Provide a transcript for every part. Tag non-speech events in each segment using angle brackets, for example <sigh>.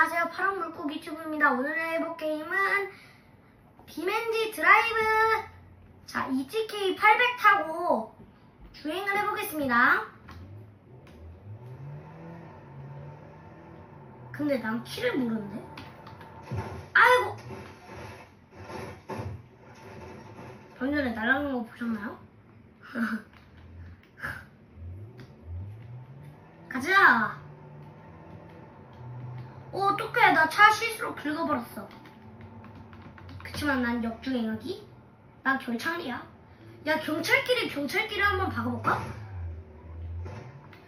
안녕하세요. 파랑 물고기 튜브입니다. 오늘 해볼 게임은 비맨지 드라이브. 자 EGK 800 타고 주행을 해보겠습니다. 근데 난 키를 모르는데? 아이고! 방금 전에 날아간 거 보셨나요? <laughs> 가자! 오, 어떡해. 나 차 실수로 긁어버렸어. 그치만 난 역주행하기? 난 경찰이야. 야, 경찰끼리 경찰끼리 한번 박아볼까?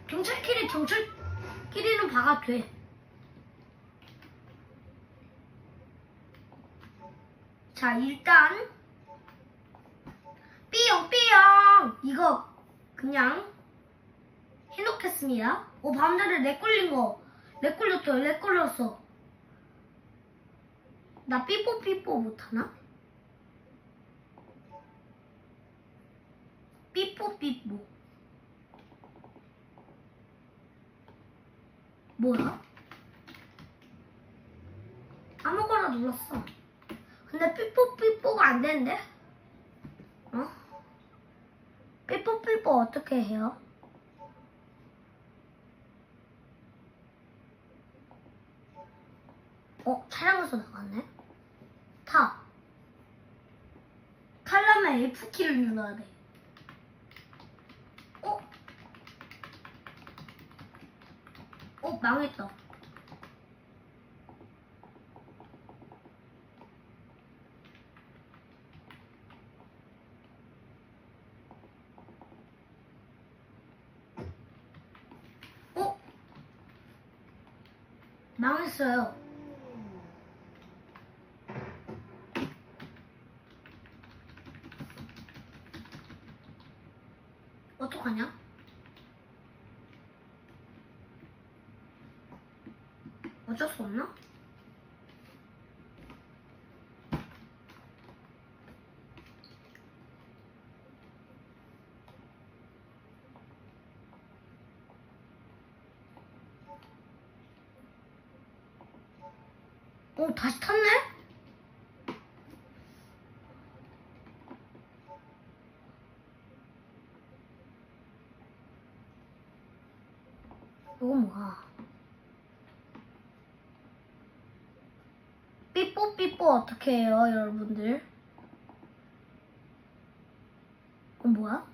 경찰끼리 경찰끼리는 박아도 돼. 자, 일단 삐용 삐용 이거 그냥 해놓겠습니다. 오, 밤새를 렉 걸린 거. 렉 걸렸어, 렉 걸렸어. 나 삐뽀삐뽀 못하나? 삐뽀삐뽀. 뭐야? 아무거나 눌렀어. 근데 삐뽀삐뽀가 안 되는데? 어? 삐뽀삐뽀 어떻게 해요? 어, 차량에서 나갔네? 타. 칼라면 F키를 눌러야 돼. 어? 어, 망했다. 어? 망했어요. 어떡하냐? 어쩔 수 없나? 어, 다시 탔네? 이거 뭐야? 삐뽀삐뽀 어떻게 해요, 여러분들? 이건 뭐야?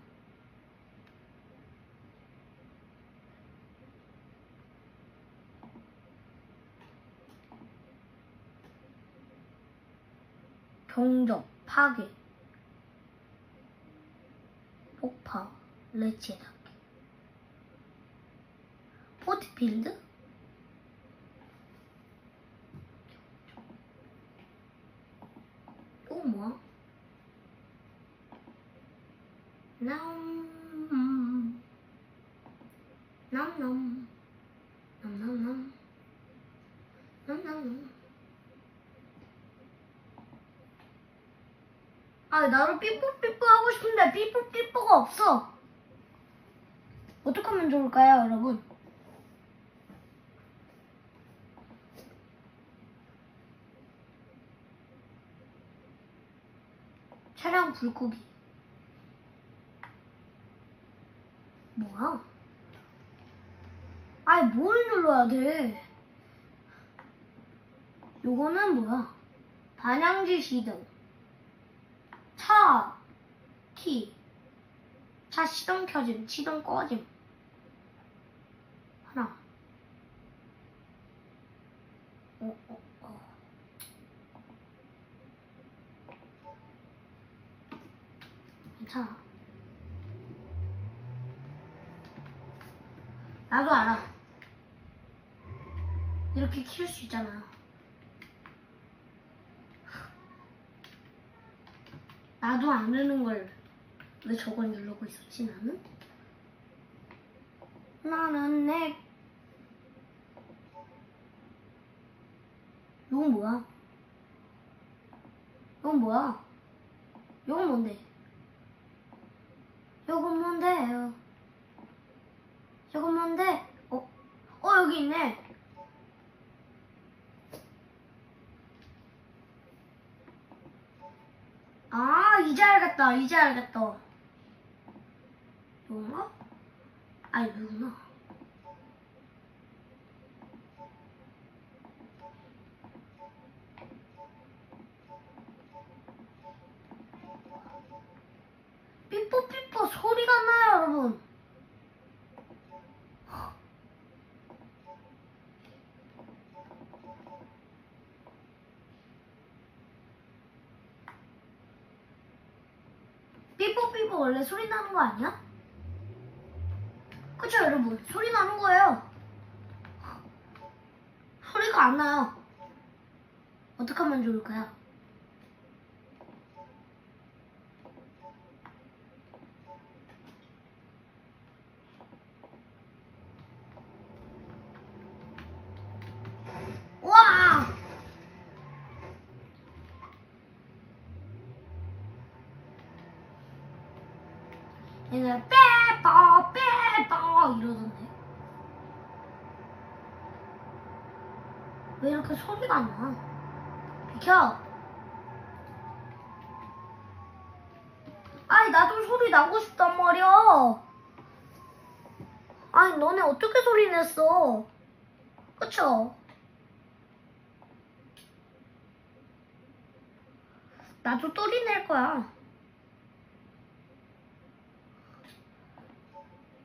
경적, 파괴, 폭파, 레치에 닿기. 포트필드? 나도 삐뽀삐뽀 하고 싶은데 삐뽀삐뽀가 없어. 어떡하면 좋을까요, 여러분? 차량 불고기. 뭐야? 아니, 뭘 눌러야 돼? 요거는 뭐야? 반향지 시등. 차, 키. 차 시동 켜짐, 시동 꺼짐. 하나. 어, 어, 어. 괜찮아. 나도 알아. 이렇게 키울 수 있잖아. 나도 아는 걸 왜 저걸 누르고 있었지 나는? 나는 내 이건 뭐야? 이건 뭐야? 이건 뭔데? 이건 뭔데요? 이건 뭔데? 어? 어 여기 있네. 이제 알겠다. 이제 알겠다. 이건가? 아니, 이구나. 삐뽀삐뽀 소리가 나요, 여러분. 삐뽀삐뽀 원래 소리 나는 거 아니야? 그쵸 여러분 소리 나는 거예요 소리가 안 나요 어떻게 하면 좋을까요? 와! 얘가 빼빠 빼빠 이러던데 왜 이렇게 소리가 안 나? 비 켜 아니 나도 소리 나고 싶단 말이야 아니 너네 어떻게 소리 냈어 그쵸? 나도 소리 낼 거야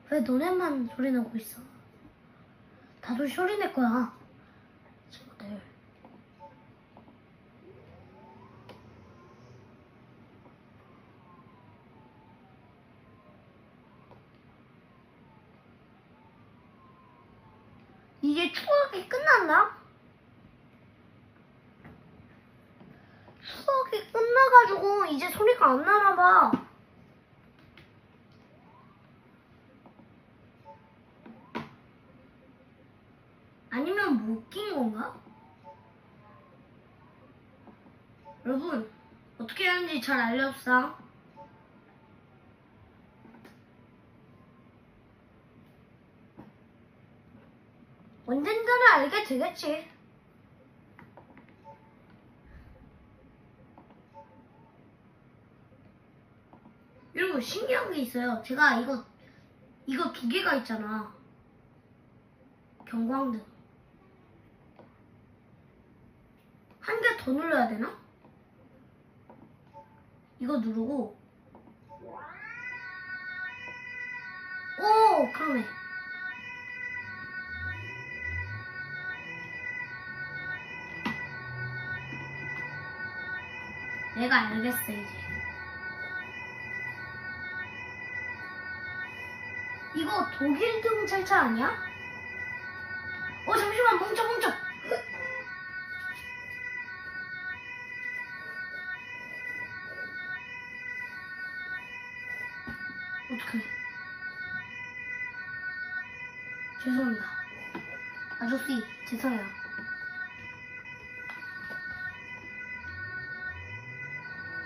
왜 너네만 소리 내고 있어? 나도 소리 낼 거야. 친구들. 추억이 끝났나? 추억이 끝나가지고 이제 소리가 안 나나 봐. 아니면 못 낀 건가? 여러분 어떻게 하는지 잘 알려주세요. 언젠가는 알게 되겠지. 여러분 신기한 게 있어요. 제가 이거 이거 두 개가 있잖아. 경광등. 한 개 더 눌러야 되나? 이거 누르고 오 그러네 내가 알겠어 이제 이거 독일 경찰차 아니야? 어 잠시만 멈춰 멈춰 <laughs> 어떡해. 죄송합니다. 아저씨, 죄송해요.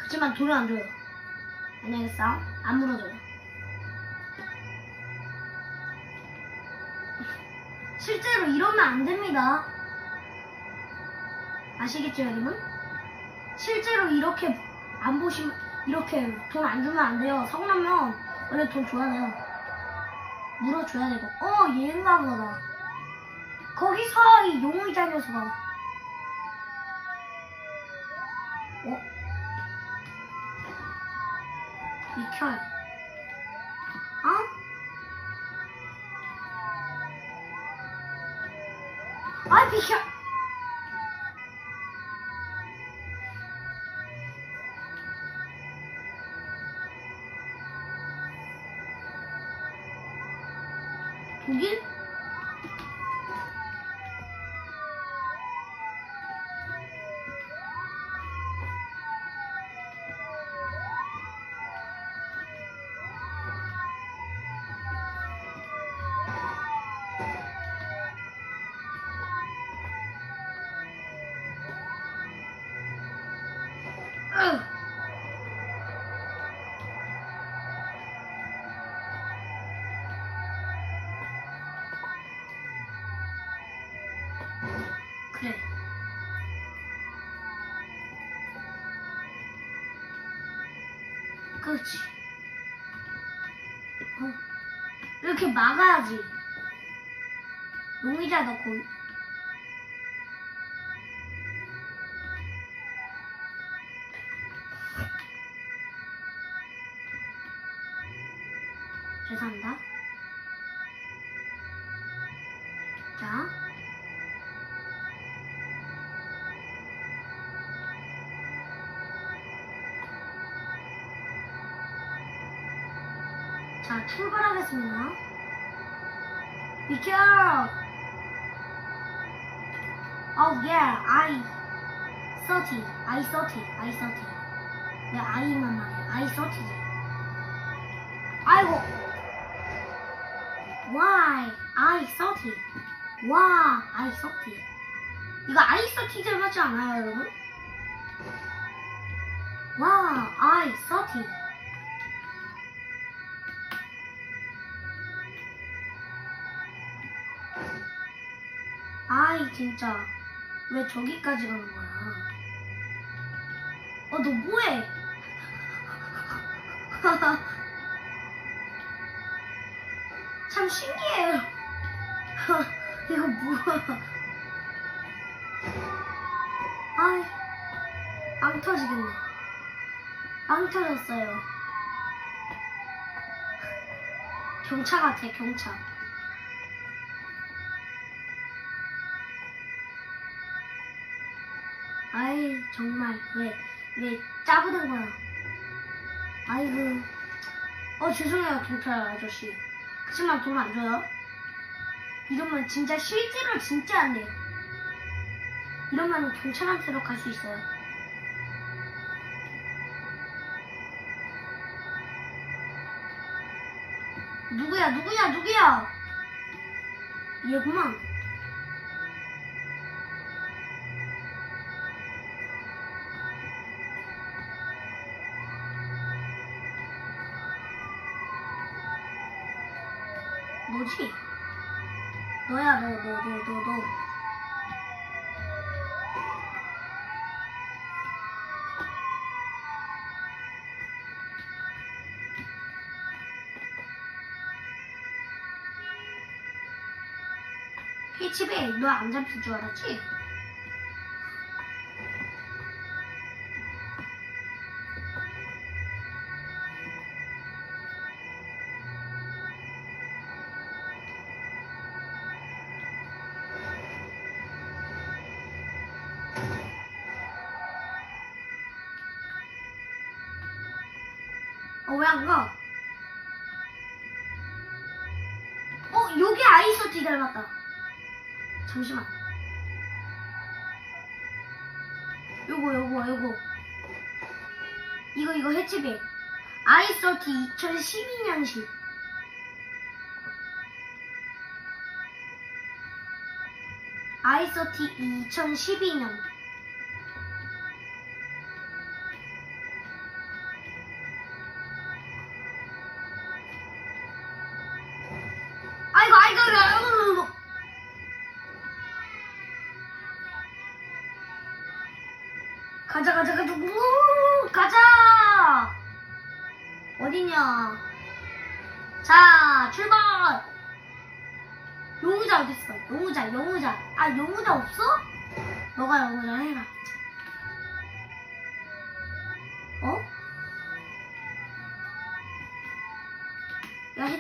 그치만 돈을 안 줘요. 계세요. 안 물어줘요. <laughs> 실제로 이러면 안 됩니다. 아시겠죠, 여러분? 실제로 이렇게 안 보시면, 이렇게 돈 안 주면 안 돼요. 나면 원래 돈 줘야 돼요. 물어줘야 되고. 어, 얘인가 보다. 거기서 이 용의 자녀서가. 어? 비 막아야지. 용의자 넣고. 죄송합니다. 자. 자, 출발하겠습니다. 비켜! Oh yeah, I 30, I 30, I 30. 왜 I만 말해? I 30지. 아이고. Why? I 30. 와, I 30. 이거 I 30잘 맞지 않아요, 여러분? 와, I 30. 아이 진짜 왜 저기까지 가는 거야? 어 너 뭐해? <laughs> 참 신기해요. <laughs> 이거 뭐야? 아이 안 터지겠네. 안 터졌어요. 경차 같아 경차. 아이 정말. 왜 왜 짜부된 거야? 아이고. 어 죄송해요 경찰 아저씨. 하지만 돈 안 줘요? 이러면 진짜 실제로 진짜 안 돼요 이러면 경찰한테로 갈 수 있어요. 누구야 누구야 누구야? 얘구만 너야 너 너 너 너 너. 해치배 너안 잡힐 줄 알았지? 잠시만. 요거, 요거, 요거. 이거, 이거 해치백. 아이소티 2012년식. 아이소티 2012년.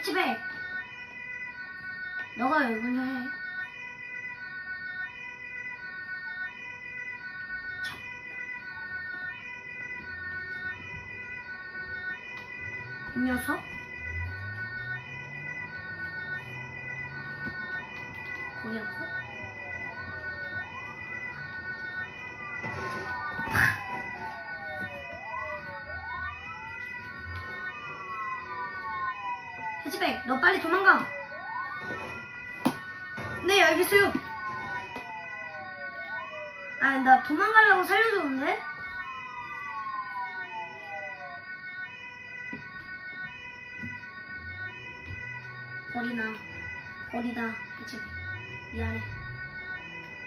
야, 해치백. 너가 용의자 해. 이 녀석? 빨리 도망가. 네, 알겠어요. 아, 나 도망가려고 살려줬는데? 버리나 버리다 그치 미안해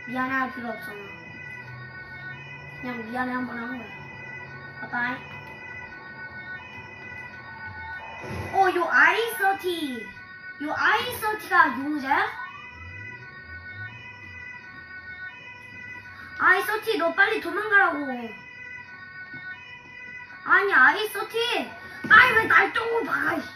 미안해 할 필요 없잖아 그냥 미안해 한 번 한 거야 바이바이 어, 요 아이서티. 요 아이서티가 용자야? 아이서티, 너 빨리 도망가라고. 아니, 아이서티. 아이, 왜날또 봐. 이씨.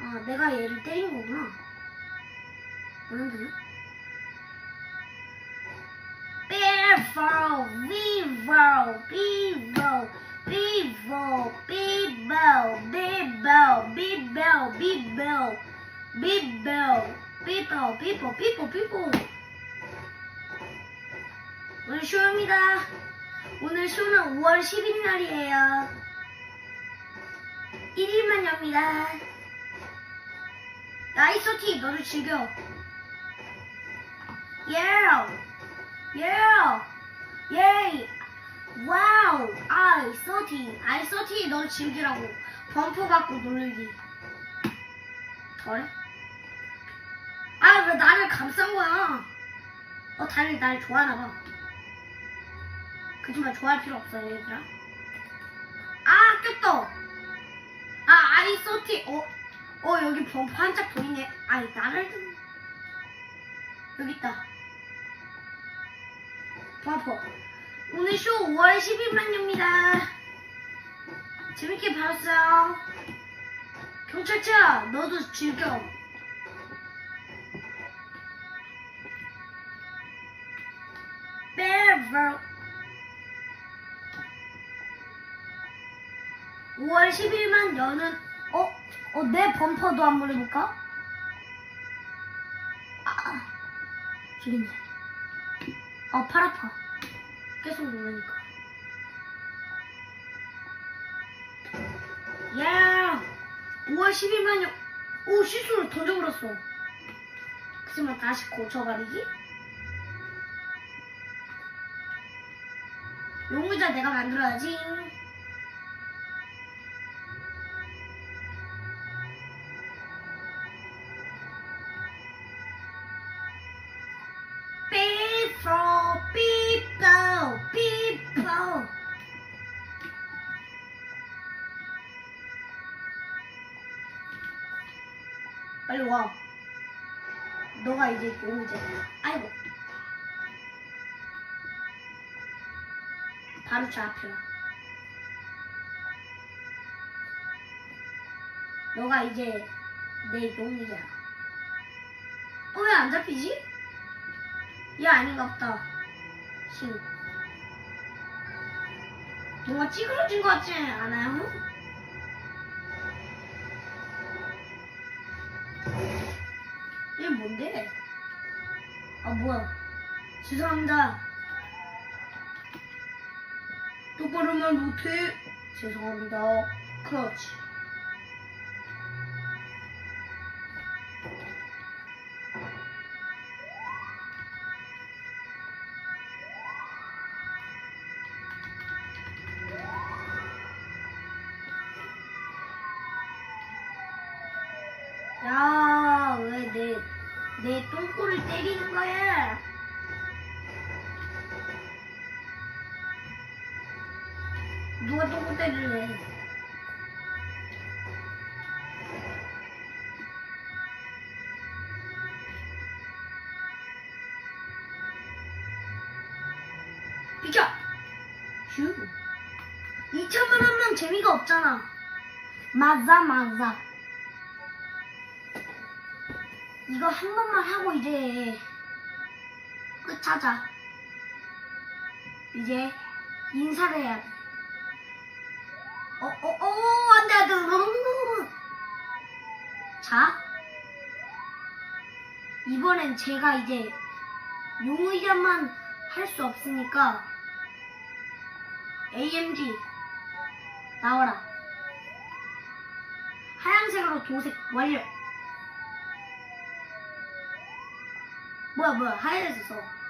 아, 내가 얘를 때린 거구나. 뭐라 되냐? Bevo, Vivo, Vivo, Vivo, Bibo, Bibo, Bibo, Bibo, Bibo, People, People, People, People. 오늘 쇼입니다. 오늘 쇼는 5월 10일 날이에요. 1일만 엽니다. 나이소티 너를 즐겨. Yeah, yeah, yeah. 와우, 아이소티, 아이소티 너도 즐기라고. 범퍼 갖고 놀기. 그래? 아, 왜 나를 감싼 거야? 어, 다들 날 좋아하나 봐. 그지만 좋아할 필요 없어, 얘들아. 아, 꼈다. 아, 아이소티, 어, 어, 여기 범퍼 한짝더 있네. 아이, 나를 좀. 여기 있다. 범퍼. 오늘 쇼 5월 10일만입니다. 재밌게 봤어요. 경찰차, 너도 즐겨. 베버. 5월 10일만 여는 어? 어, 내 범퍼도 한번 해볼까? 아, 저기 있네. 어, 팔 아파. 계속 누르니까. 야! 5월 10일만 여... 오, 실수를 던져버렸어. 그치만 다시 고쳐버리기? 용의자 내가 만들어야지. 빨리 와 너가 이제 용의자야 아이고 바로 잡혀라 너가 이제 내 용의자야 어 왜 안 잡히지? 얘 아닌가 보다. 신. 뭔가 찌그러진 것 같지 않아요? 얘 뭔데? 아, 뭐야. 죄송합니다. 똑바로만 못해. 죄송합니다. 그렇지. 비켜! 휴. 2천만 하면 재미가 없잖아. 맞아, 맞아. 이거 한 번만 하고 이제 끝하자. 이제 인사를 해야 돼. 어, 어, 어, 안 돼, 안 돼. 자. 이번엔 제가 이제 용의자만 할 수 없으니까 AMG 나와라. 하얀색으로 도색 완료. 뭐야 뭐야 하얀색에서